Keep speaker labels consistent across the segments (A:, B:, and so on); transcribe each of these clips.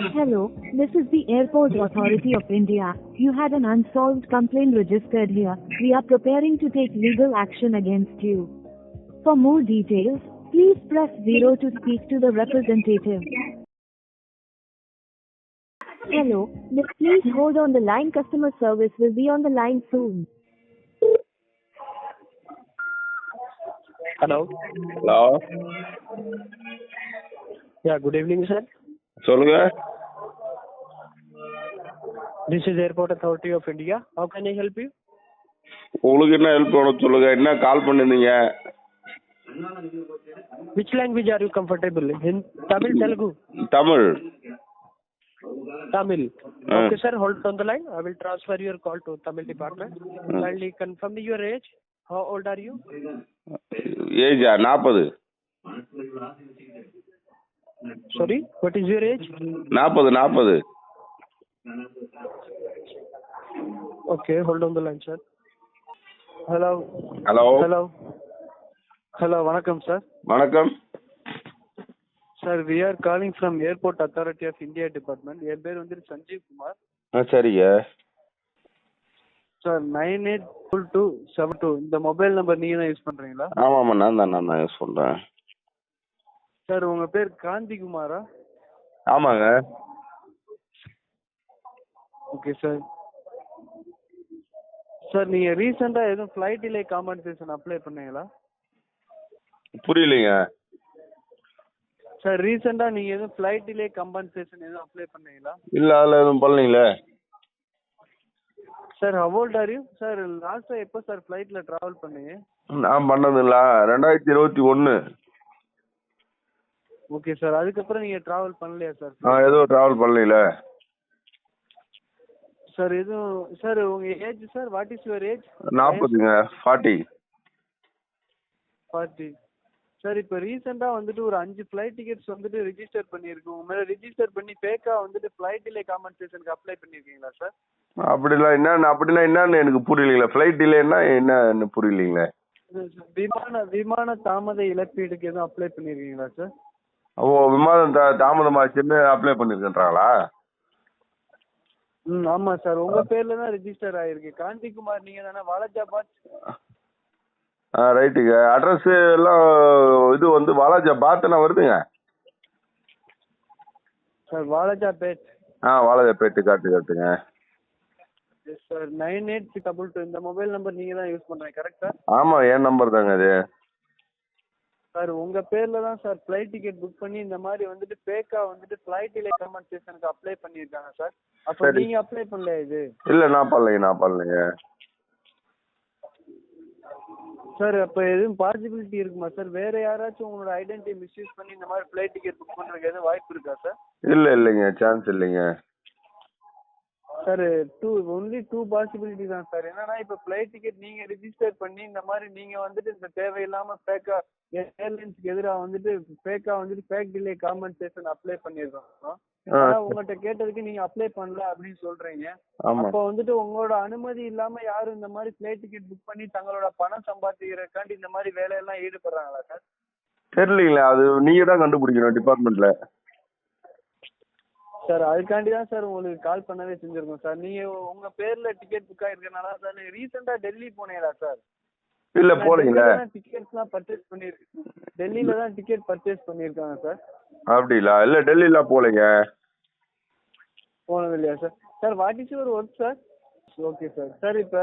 A: Hello, this is the Airport Authority of India. You had an unsolved complaint registered here. We are preparing to take legal action against you. For more details, please press 0 to speak to the representative. Hello, please hold on the line. Customer service will be on the line soon.
B: Hello.
C: Hello
B: Yeah, good evening, sir.
C: சொல்லுங்க
B: This is Airport Authority of India. How can I help you?
C: உங்களுக்கு என்ன help வேணும் சொல்லுங்க என்ன call பண்ணிருந்தீங்க
B: Which language are you comfortable in? In Tamil, Telugu,
C: Tamil
B: Tamil.
C: Uh.
B: Okay, sir. Hold on the line. I will transfer your call to Tamil department. Kindly confirm your age. How old are you?
C: ஏஜா நாற்பது
B: Sorry, what is your age?
C: நாற்பது நாற்பது
B: Okay, hold on the line, sir. Hello.
C: Hello
B: Hello. Hello, வணக்கம் sir
C: வணக்கம்.
B: Sir we are calling from airport authority of India department என் பேர் வந்து சஞ்சீவ் குமார்.
C: ஆ சரிங்க.
B: Sir nine eight full two seven two இந்த mobile number நீங்கள் தான் யூஸ் பண்ணுறீங்களா
C: ஆமாம் ஆமாம் நான் தான் நான் தான் யூஸ் பண்ணுறேன்
B: சார் உங்கள் பேர் காந்தி குமாரா
C: ஆமாங்க.
B: Okay sir. சார் நீங்கள் ரீசெண்டாக எதுவும் ஃப்ளைட் டிலே காம்பன்சேஷன் அப்ளை பண்ணீங்களா?
C: புரியலைங்க.
B: சார் ரீசெண்டாக நீங்கள் எதுவும் ஃப்ளைட் டிலே காம்பன்சேஷன் எதுவும் அப்ளை பண்ணீங்களா?
C: இல்லை அதில் எதுவும் பண்ணலீங்களே?
B: Sir how old are you sir லாஸ்ட்டாக எப்போ சார் ஃப்ளைட்டில் ட்ராவல் பண்ணீங்க?
C: நான் பண்ணதில்ல. ரெண்டாயிரத்தி இருபத்தி ஒன்று
B: ஓகே சார் அதுக்கப்புறம் நீங்கள் ட்ராவல் பண்ணலையா சார்
C: நான் எதுவும் ட்ராவல் பண்ணலீங்களே
B: சார் எதுவும் சார் உங்கள் age sir what is your age
C: நாற்பதுங்க. Forty
B: forty sir இப்போ ரீசெண்டாக வந்துட்டு ஒரு அஞ்சு ஃப்ளைட் டிக்கெட்ஸ் வந்துட்டு ரிஜிஸ்டர் பண்ணியிருக்கு உங்க மேலே ரிஜிஸ்டர் பண்ணி ஃபேக்காக வந்துட்டு ஃப்ளைட் டிலே காம்பன்சேஷனுக்கு அப்ளை பண்ணியிருக்கீங்களா சார்
C: அப்படிலாம் என்னன்னு அப்படின்னா என்னன்னு எனக்கு புரியலைங்களே. ஃப்ளைட் டிலேன்னா என்னன்னு புரியலைங்களே.
B: விமான விமான தாமத இழப்பீடுக்கு எதுவும் அப்ளை பண்ணியிருக்கீங்களா சார்
C: ஓ விமானம் தா தாமதமாச்சுன்னு அப்ளை பண்ணிருக்கேன்றாங்களா?
B: ம் ஆமாம் சார். உங்கள் பேரில் தான் ரிஜிஸ்டர் ஆகிருக்கு காந்திகுமார் நீங்கள் தானே? வாலாஜாபாத்
C: ஆ ரைட்டுங்க அட்ரஸ் எல்லாம் இது வந்து வாலாஜா பாத்தனா வருதுங்க?
B: சார் வாலாஜாபேட்
C: ஆ வாலாஜாபேட்டு காட்டு காட்டுங்க.
B: Yes sir nine eight double two இந்த மொபைல் நம்பர் நீங்கள் தான் யூஸ் பண்ணுறீங்க கரெக்டா
C: ஆமாம் என் நம்பர் தாங்க அது.
B: சார் உங்க பேர்ல தான் சார் ஃப்ளைட் டிக்கெட் புக் பண்ணி இந்த மாதிரி வந்துட்டு ஃபேக்கா வந்துட்டு ஃப்ளைட் டிலே காம்பன்சேஷனுக்கு அப்ளை பண்ணியிருக்காங்க சார். அப்போ. நீங்க அப்ளை பண்ணலையா இது?
C: இல்லை நான் பண்ணலைங்க நான் பண்ணலைங்க.
B: சார் அப்போ எதுவும் பாசிபிலிட்டி இருக்குமா சார்? வேற யாராச்சும் உங்களோட ஐடென்டிட்டி மிஸ்யூஸ் பண்ணி இந்த மாதிரி ஃப்ளைட் டிக்கெட் புக் பண்றதுக்கு எதுவும் வாய்ப்பு இருக்கா சார்?
C: இல்லை இல்லைங்க சான்ஸ் இல்லைங்க.
B: Sir two only two possibility தான் சார். என்னன்னா இப்போ ஃப்ளைட் டிக்கெட் நீங்க ரிஜிஸ்டர் பண்ணி இந்த மாதிரி நீங்க வந்துட்டு இந்த தேவையில்லாம ஃபேக்கா ஏர்லைன்ஸ்க்கு எதிராக வந்துட்டு ஃபேக்கா வந்துட்டு ஃபேக் டிலே காம்பன்சேஷன் அப்ளை பண்ணிருக்கோம் உங்கள்கிட்ட கேட்டதுக்கு நீங்க அப்ளை பண்ணல அப்படின்னு சொல்றீங்க. அப்போ வந்துட்டு உங்களோட அனுமதி இல்லாம யாரும் இந்த மாதிரி ஃபிளைட் டிக்கெட் புக் பண்ணி தங்களோட பணம் சம்பாதிக்கிறதுக்காண்டி இந்த மாதிரி வேலையெல்லாம் ஈடுபடுறாங்களா சார்?
C: தெரியலீங்களே அது நீங்கள் தான் கண்டுபிடிக்கணும் டிபார்ட்மெண்ட்டில்
B: சார் அதுக்காண்டி தான் சார் உங்களுக்கு கால் பண்ணவே செஞ்சிருக்கோம் சார். நீங்க உங்க பேர்ல டிக்கெட் புக் ஆயிருக்கனால சார் ரீசெண்டா டெல்லி போனீங்களா சார்.
C: இல்லை போலீங்களே
B: டிக்கெட்ஸ்லாம் பர்ச்சேஸ் பண்ணிருக்கேன். டெல்லியில தான் டிக்கெட் பர்ச்சேஸ் பண்ணியிருக்காங்க சார்.
C: அப்படிங்களா? இல்லை டெல்லிலாம் போகலைங்க
B: போனது இல்லையா sir? Sir what is your work sir? Okay sir. Sir இப்போ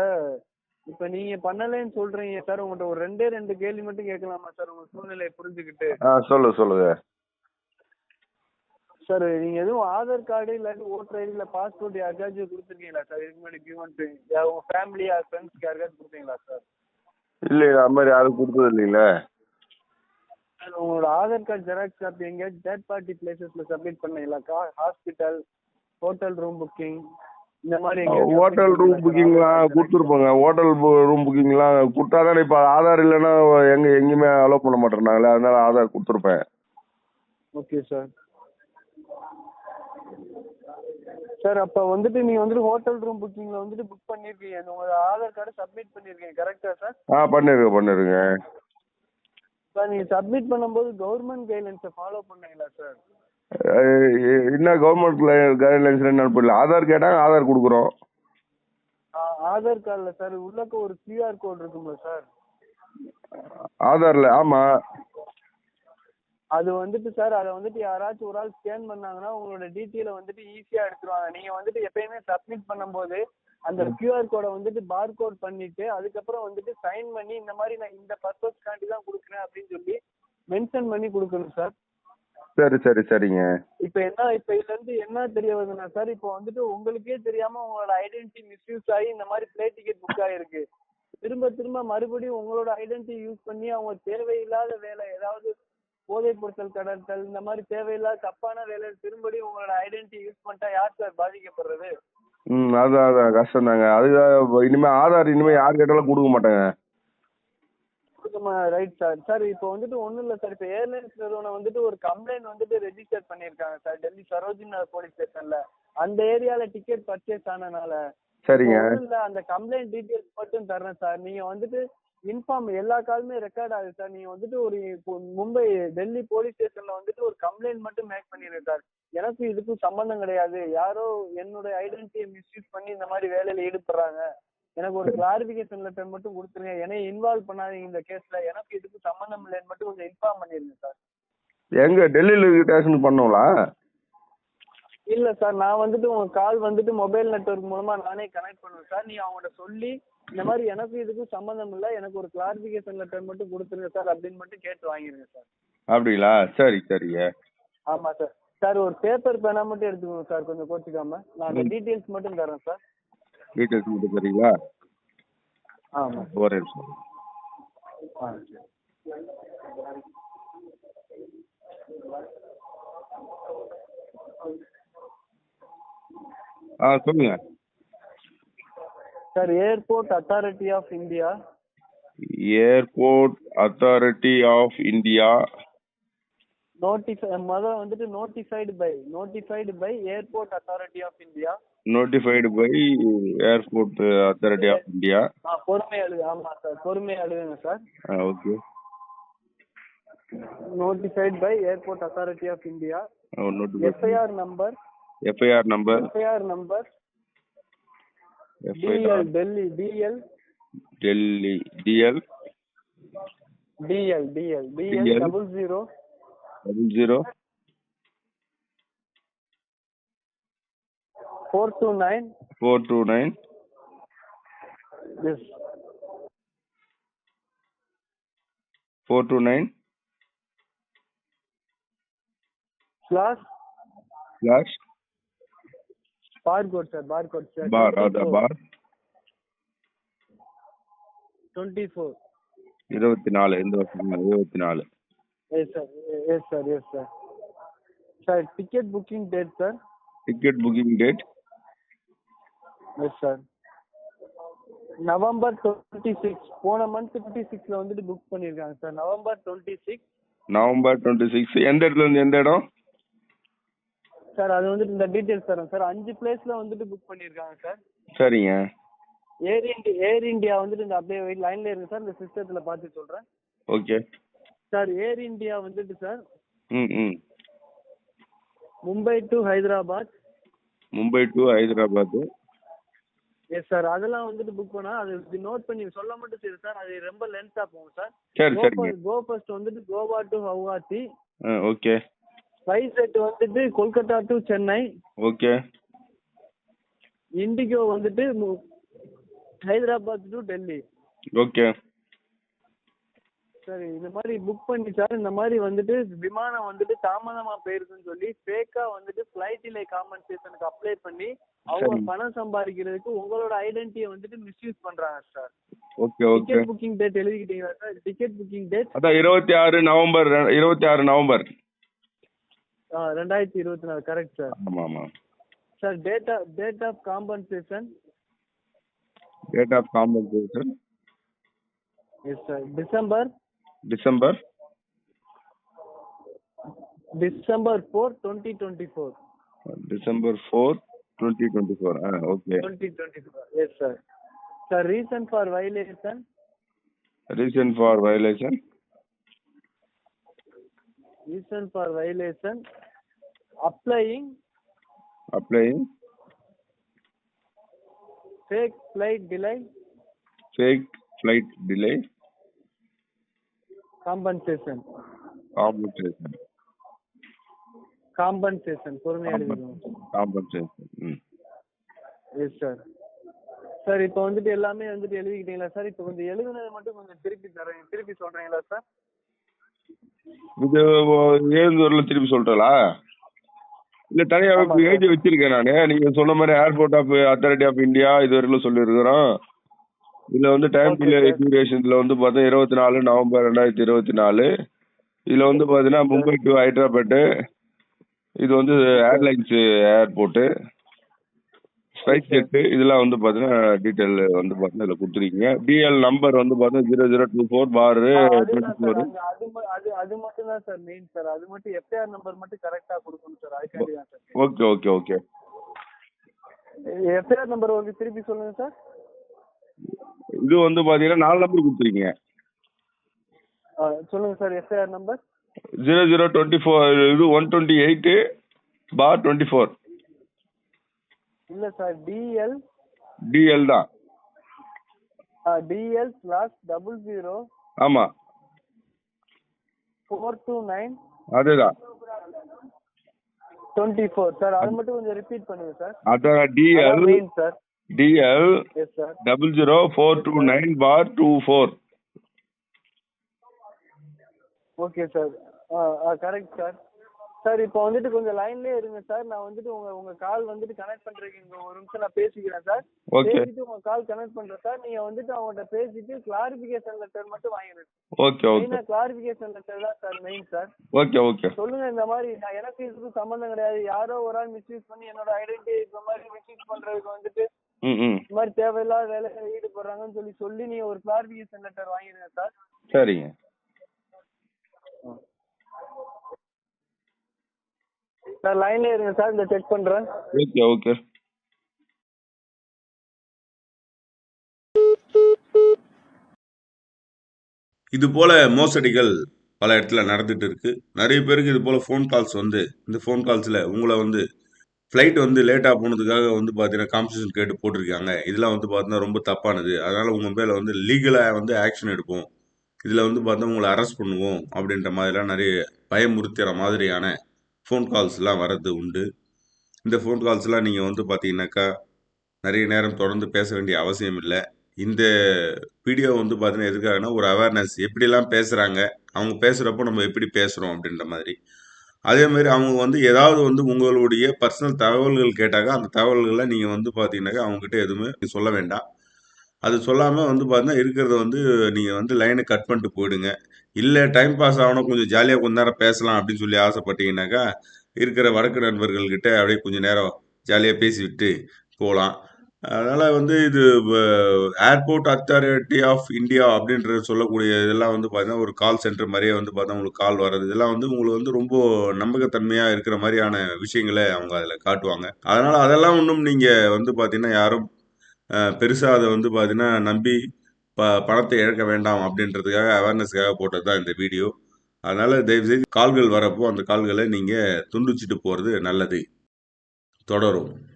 B: இப்போ நீங்க பண்ணலைன்னு சொல்றீங்க சார். உங்கள்கிட்ட ஒரு ரெண்டே ரெண்டு கேள்வி மட்டும் கேட்கலாமா சார்? உங்க சூழ்நிலையை புரிஞ்சுக்கிட்டு.
C: ஆ சொல்லு சொல்லுங்க.
B: சார் நீங்க எதுவும் ஆதார் கார்டு இல்லாட்டி ஓட்டர் ஐடி இல்ல பாஸ்போர்ட் யாருக்காச்சும் கொடுத்துருக்கீங்களா சார் இதுக்கு முன்னாடி கிவன் உங்க ஃபேமிலி ஆர் ஃப்ரெண்ட்ஸ்க்கு யாருக்காச்சும் கொடுத்தீங்களா சார்
C: இல்லைங்க அது மாதிரி யாரும் கொடுத்தது இல்லைங்களே
B: சார் உங்களோட ஆதார் கார்டு ஜெராக்ஸ் காப்பி எங்கேயாச்சும் தேர்ட் பார்ட்டி பிளேசஸ்ல சப்மிட் பண்ணீங்களா? ஹாஸ்பிட்டல் ஹோட்டல் ரூம் புக்கிங் இந்த மாதிரி
C: ஹோட்டல் ரூம் புக்கிங்லாம்? கொடுத்துருப்போங்க. ஹோட்டல் ரூம் புக்கிங்லாம் கொடுத்தா தானே இப்போ ஆதார் இல்லைன்னா எங்க எங்கேயுமே அலோவ் பண்ண மாட்டேறாங்களே அதனால ஆதார் கொடுத்துருப்பேன்.
B: ஓகே சார் சார் அப்போ வந்துட்டு நீங்கள் வந்துட்டு ஹோட்டல் ரூம் புக்கிங்கில் வந்துட்டு புக் பண்ணியிருக்கீங்க உங்களோட ஆதார் கார்டு சப்மிட் பண்ணியிருக்கீங்க கரெக்டா சார்?
C: ஆ பண்ணிருங்க பண்ணிருங்க
B: சார் நீங்கள் சப்மிட் பண்ணும்போது கவர்மெண்ட் கைட்லைன்ஸை ஃபாலோ பண்ணீங்களா சார்?
C: என்ன கவர்மெண்ட் கைட்லைன்ஸ் என்ன புரியல. ஆதார் கேட்டாங்க ஆதார் கொடுக்குறோம்.
B: ஆதார் கார்டுல சார் உள்ளக்க ஒரு கியூஆர் கோட் இருக்கும்ல சார்?
C: ஆதார்ல ஆமா.
B: அது வந்துட்டு சார் அதை வந்துட்டு யாராச்சும் ஒரு ஆள் ஸ்கேன் பண்ணாங்கன்னா உங்களோட டீட்டெயிலை வந்துட்டு ஈஸியா எடுத்துருவாங்க. நீங்க வந்துட்டு எப்பயுமே சப்மிட் பண்ணும்போது அந்த கியூஆர் கோடை வந்துட்டு பார் கோட் பண்ணிட்டு அதுக்கப்புறம் வந்துட்டு சைன் பண்ணி இந்த மாதிரி நான் இந்த பர்பஸ்க்காண்டி தான் கொடுக்குறேன் அப்படின்னு சொல்லி மென்ஷன் பண்ணி கொடுக்கணும் சார்
C: சரி சரி சரிங்க.
B: இப்போ என்ன இப்போ இதுல இருந்து என்ன தெரிய வருதுன்னா சார் இப்போ வந்துட்டு உங்களுக்கே தெரியாம உங்களோட ஐடென்டிட்டி மிஸ்யூஸ் ஆகி இந்த மாதிரி பிளே டிக்கெட் புக் ஆயிருக்கு. திரும்ப திரும்ப மறுபடியும் உங்களோட ஐடென்டிட்டி யூஸ் பண்ணி அவங்க தேவையில்லாத வேலை ஏதாவது போதைப் பொருட்கள் கடத்தல் இந்த மாதிரி தேவையில்லாத தப்பான வேலை திரும்படியும் உங்களோட ஐடென்டிட்டி யூஸ் பண்ணிட்டா யார் சார் பாதிக்கப்படுறது?
C: ம் அதான் அதான் கஷ்டம் தாங்க. அது இனிமே ஆதார் இனிமே யார் கேட்டாலும் கொடுக்க மாட்டாங்க.
B: ரைட் சார் சார் இப்போ வந்துட்டு ஒன்றும் இல்லை சார் இப்போ ஏர்லைன்ஸ் நிறுவனம் வந்துட்டு ஒரு கம்ப்ளைண்ட் வந்துட்டு ரெஜிஸ்டர் பண்ணியிருக்காங்க சார் டெல்லி சரோஜினி நகர் போலீஸ் ஸ்டேஷன்ல அந்த ஏரியால டிக்கெட் பர்ச்சேஸ் ஆனனால.
C: சரிங்க.
B: ஒண்ணும் அந்த கம்ப்ளைண்ட் டீடைல்ஸ் மட்டும் தர்றேன் சார் நீங்க வந்துட்டு இன்ஃபார்ம் எல்லா காலுமே ரெக்கார்ட் ஆகுது சார் நீங்க வந்துட்டு ஒரு மும்பை டெல்லி போலீஸ் ஸ்டேஷன்ல வந்துட்டு ஒரு கம்ப்ளைண்ட் மட்டும் மேக் பண்ணிருங்க சார் எனக்கு இதுக்கும் சம்பந்தம் கிடையாது. யாரோ என்னோட ஐடென்டிட்டியை மிஸ்யூஸ் பண்ணி இந்த மாதிரி வேலையில ஈடுபடுறாங்க. எனக்கு ஒரு கிளாரிபிகேஷன் லெட்டர் மட்டும் கொடுத்துருங்க. என்னைய இன்வால்வ் பண்ணாதீங்க இந்த கேஸ்ல எனக்கு இதுக்கு சம்பந்தம் இல்லைன்னு மட்டும் கொஞ்சம் இன்ஃபார்ம் பண்ணிருங்க சார்
C: எங்க டெல்லியில இருக்க ஸ்டேஷனுக்கு
B: இல்ல சார் நான் வந்துட்டு உங்க கால் வந்துட்டு மொபைல் நெட்வொர்க் மூலமா நானே கனெக்ட் பண்ணுவேன் சார் நீங்க அவங்கள்ட்ட சொல்லி இந்த மாதிரி எனக்கு இதுக்கும் சம்மந்தம் இல்ல. எனக்கு ஒரு கிளாரிபிகேஷன் லெட்டர் மட்டும் கொடுத்துருங்க சார் அப்படின்னு மட்டும் கேட்டு வாங்கிருங்க சார்
C: அப்படிங்களா? சரி சரிங்க
B: ஆமா சார் சார் ஒரு பேப்பர் பேனா மட்டும் எடுத்துக்கோங்க சார் கொஞ்சம் கோச்சிக்காம. நான் டீட்டெயில்ஸ் மட்டும் தரேன் சார்
C: டீட்டெயில்ஸ் மட்டும் தரீங்களா?
B: ஆமா.
C: ஒரே நிமிஷம்.
B: ஆ.
C: ஆ சொல்லுங்க.
B: Sir airport authority of India
C: airport authority of India
B: notify முதல்ல வந்துட்டு notified by notified by airport authority of India
C: notified by airport authority of India
B: ஆ பொறுமையா எழுது ஆமா சார் பொறுமையா எழுதுங்க sir
C: okay
B: notified by Airport Authority of India.
C: Notify
B: FIR number,
C: FIR number
B: FIR number, DL, Delhi, DL.
C: Delhi,
B: DL. DL, DL,
C: DL,
B: double zero.
C: Double zero.
B: Four two nine.
C: Four two nine.
B: Yes.
C: Four two nine.
B: plus
C: Slash.
B: Barcode sir, barcode sir.
C: பார் அதான் பார்.
B: Twenty four.
C: இருபத்தி நாலு இந்த வருஷம் இருபத்தி நாலு.
B: Yes sir, yes sir, yes sir. Sir, ticket booking date sir.
C: Ticket booking date
B: Yes sir. November twenty six போன மந்த் டுவெண்ட்டி சிக்ஸ்ல வந்துட்டு புக் பண்ணியிருக்காங்க sir November twenty six
C: November twenty six எந்த இடத்துல இருந்து எந்த இடம்?
B: சார் அது வந்துட்டு இந்த டீடைல்ஸ் தரேன் சார். அஞ்சு பிளேஸ்ல வந்துட்டு புக் பண்ணியிருக்காங்க சார்.
C: சரிங்க.
B: ஏர் இந்தியா ஏர் இந்தியா வந்துட்டு இந்த அப்படியே லைன்ல இருக்கு சார். இந்த சிஸ்டத்துல பார்த்து சொல்றேன்.
C: ஓகே
B: சார் ஏர் இந்தியா வந்துட்டு சார்
C: ம் ம்.
B: Mumbai to Hyderabad
C: Mumbai to Hyderabad
B: yes sir அதெல்லாம் வந்துட்டு புக் பண்ணா அது நோட் பண்ணி சொல்ல மட்டும் சரி சார். அது ரொம்ப லென்த்தா போகும் சார்.
C: சரி சரிங்க.
B: கோ ஃபர்ஸ்ட் வந்துட்டு Goa to Guwahati
C: okay
B: SpiceJet வந்துட்டு Kolkata to Chennai.
C: Okay
B: IndiGo வந்துட்டு ஹைதராபாத் டு டெல்லி.
C: ஓகே
B: சரி இந்த மாதிரி புக் பண்ணி சார் இந்த மாதிரி வந்துட்டு விமானம் வந்துட்டு தாமதமா போயிருக்குன்னு சொல்லி ஃபேக்கா வந்துட்டு ஃபிளைட் டிலே காம்பன்சேஷனுக்கு அப்ளை பண்ணி அவங்க. பணம் சம்பாதிக்கிறதுக்கு உங்களோட ஐடென்டிட்டியை வந்துட்டு மிஸ்யூஸ் பண்றாங்க sir
C: okay okay
B: ticket booking date எழுதிக்கிட்டீங்களா sir ticket booking date
C: அதான் இருபத்தி ஆறு நவம்பர் இருபத்தி ஆறு நவம்பர்.
B: ரெண்டாயிரத்தி இருபத்தி நாலு கரெக்ட் சார்
C: ஆமாம். ஆமாம்
B: sir date of date of compensation
C: date of compensation
B: yes sir December
C: December
B: December four twenty twenty four
C: December four twenty twenty four ah okay
B: twenty twenty four yes sir sir reason for violation
C: reason for violation
B: reason for violation applying
C: applying
B: fake flight delay
C: fake flight delay
B: compensation
C: compensation
B: compensation பொறுமையா
C: ம்
B: S sir sir இப்போ வந்துட்டு எல்லாமே வந்துட்டு எழுதிக்கிட்டீங்களா sir இப்போ கொஞ்சம் எழுதுனது மட்டும் கொஞ்சம் திருப்பி தரேன் திருப்பி சொல்றீங்களா சார்
C: இது ஏழுந்தூர்ல திருப்பி சொல்றீங்களா இல்ல தனியா
B: ஆமா சார்.
C: எழுதி வச்சிருக்கேன் நானு. நீங்க சொன்ன மாதிரி airport of authority of India இது வரையிலும் சொல்லியிருக்கிறோம். இதுல வந்து டைம். டியூரேஷன்ல வந்து பார்த்தா இருபத்தி நாலு நவம்பர் ரெண்டாயிரத்தி இருபத்தி நாலு இதுல வந்து பாத்தீங்கன்னா மும்பை டு ஹைதராபாத் இது வந்து ஏர்லைன்ஸ் ஏர்போர்ட்டு ஸ்பைஸ் ஜெட்டு இதெல்லாம் வந்து பாத்தீங்கன்னா டீட்டெயில் வந்து பாத்தீங்கன்னா இதுல கொடுத்துருக்கீங்க. டிஎல் நம்பர் வந்து பாத்தீங்கன்னா zero zero two four four twenty four
B: அது அது மட்டும் தான் சார் மெயின் சார் அது மட்டும் எஃப்ஐஆர் நம்பர் மட்டும் கரெக்டா கொடுக்கணும் சார் அதுக்காண்டி தான் sir
C: okay okay okay
B: FIR number ஒரு திருப்பி சொல்லுங்க சார்
C: இது வந்து பாத்தீங்கன்னா நாலு நம்பர் கொடுத்துருக்கீங்க.
B: சொல்லுங்க sir FIR number
C: zero zero twenty four இது one twenty eight four twenty four
B: இல்ல சார் டிஎல்
C: டிஎல் தான்.
B: டிஎல் ஸ்லாஷ் டபுள் ஜீரோ
C: ஆமா.
B: ஃபோர் டூ நைன்
C: அதேதான்.
B: டுவெண்ட்டி ஃபோர் சார் அது மட்டும் கொஞ்சம் ரிப்பீட் பண்ணுங்க சார்
C: அதான் DL
B: sir
C: DL double zero four two nine four two four
B: okay sir correct sir sir இப்போ வந்துட்டு கொஞ்சம் லைன்லயே இருங்க சார். நான் வந்துட்டு உங்க உங்க கால் வந்துட்டு கனெக்ட் பண்றதுக்கு இங்க ஒரு நிமிஷம் நான் பேசிக்கிறேன் சார். பேசிட்டு உங்க கால் கனெக்ட் பண்றேன் சார். நீங்க வந்துட்டு அவங்கள்ட்ட பேசிட்டு கிளாரிபிகேஷன் லெட்டர் மட்டும் வாங்கிடுங்க
C: ஓகே ஓகே
B: கிளாரிபிகேஷன் லெட்டர் தான் sir main sir.
C: Okay okay
B: சொல்லுங்க இந்த மாதிரி நான் எனக்கு இதுக்கும் சம்மந்தம் கிடையாது. யாரோ ஒரு ஆள் மிஸ்யூஸ் பண்ணி என்னோட ஐடென்டிட்டி இந்த மாதிரி மிஸ்யூஸ் பண்றதுக்கு வந்துட்டு இந்த மாதிரி தேவையில்லாத வேலையில ஈடுபடுறாங்கன்னு சொல்லி சொல்லி நீங்க ஒரு கிளாரிபிகேஷன் லெட்டர் வாங்கிடுங்க சார்.
C: சரிங்க.
B: சார் லைன்ல இருங்க சார் இந்த செக் பண்றேன்.
C: ஓகே ஓகே
D: இது போல மோசடிகள் பல இடத்துல நடந்துட்டு இருக்கு. நிறைய பேருக்கு இது போல ஃபோன் கால்ஸ் வந்து இந்த ஃபோன் கால்ஸில் உங்களை வந்து ஃப்ளைட் வந்து லேட்டாக போனதுக்காக வந்து பார்த்தீங்கன்னா காம்பன்சேஷன் கேட்டு போட்டிருக்காங்க. இதெல்லாம் வந்து பார்த்தீங்கன்னா ரொம்ப தப்பானது. அதனால் உங்கள் மேலே வந்து லீகலாக வந்து ஆக்ஷன் எடுப்போம். இதில் வந்து பார்த்தா உங்களை அரெஸ்ட் பண்ணுவோம் அப்படின்ற மாதிரிலாம் நிறைய பயமுறுத்துகிற மாதிரியான ஃபோன் கால்ஸ்லாம் வர்றது உண்டு. இந்த ஃபோன் கால்ஸ்லாம் நீங்கள் வந்து பார்த்தீங்கன்னாக்கா நிறைய நேரம் தொடர்ந்து பேச வேண்டிய அவசியம் இல்லை. இந்த வீடியோ வந்து பார்த்தீங்கன்னா எதுக்காகனா ஒரு அவேர்னஸ் எப்படிலாம் பேசுகிறாங்க அவங்க பேசுகிறப்போ நம்ம எப்படி பேசுகிறோம் அப்படின்ற மாதிரி. அதே மாதிரி அவங்க வந்து ஏதாவது வந்து உங்களுடைய பர்சனல் தகவல்கள் கேட்டாங்க அந்த தகவல்களை நீங்கள் வந்து பார்த்தீங்கன்னாக்கா அவங்ககிட்ட எதுவுமே சொல்ல வேண்டாம். அது சொல்லாமல் வந்து பார்த்தீங்கன்னா இருக்கிறத வந்து நீங்கள் வந்து லைனை கட் பண்ணிட்டு போயிடுங்க. இல்லை டைம் பாஸ் ஆகணும் கொஞ்சம் ஜாலியாக கொஞ்ச நேரம் பேசலாம் அப்படின்னு சொல்லி ஆசைப்பட்டீங்கன்னாக்கா இருக்கிற வடக்கு நண்பர்கள்கிட்ட அப்படியே கொஞ்சம் நேரம் ஜாலியாக பேசிவிட்டு போகலாம் அதனால் வந்து இது ஏர்போர்ட் அத்தாரிட்டி ஆஃப் இந்தியா அப்படின்ற சொல்லக்கூடிய இதெல்லாம் வந்து பார்த்தீங்கன்னா ஒரு கால் சென்டர் மாதிரியே வந்து பார்த்தா உங்களுக்கு கால் வர்றது. இதெல்லாம் வந்து உங்களுக்கு வந்து ரொம்ப நம்பகத்தன்மையாக இருக்கிற மாதிரியான விஷயங்களை அவங்க அதில் காட்டுவாங்க. அதனால் அதெல்லாம் ஒன்றும் நீங்கள் வந்து பார்த்தீங்கன்னா யாரும் பெருசாக அதை வந்து பார்த்தீங்கன்னா நம்பி ப பணத்தை இழக்க வேண்டாம் அப்படின்றதுக்காக அவேர்னஸ்க்காக போட்டது தான் இந்த வீடியோ அதனால் தயவுசெய்து கால்கள் வரப்போ அந்த கால்களை நீங்கள் துண்டிச்சிட்டு போகிறது நல்லது. தொடரும்.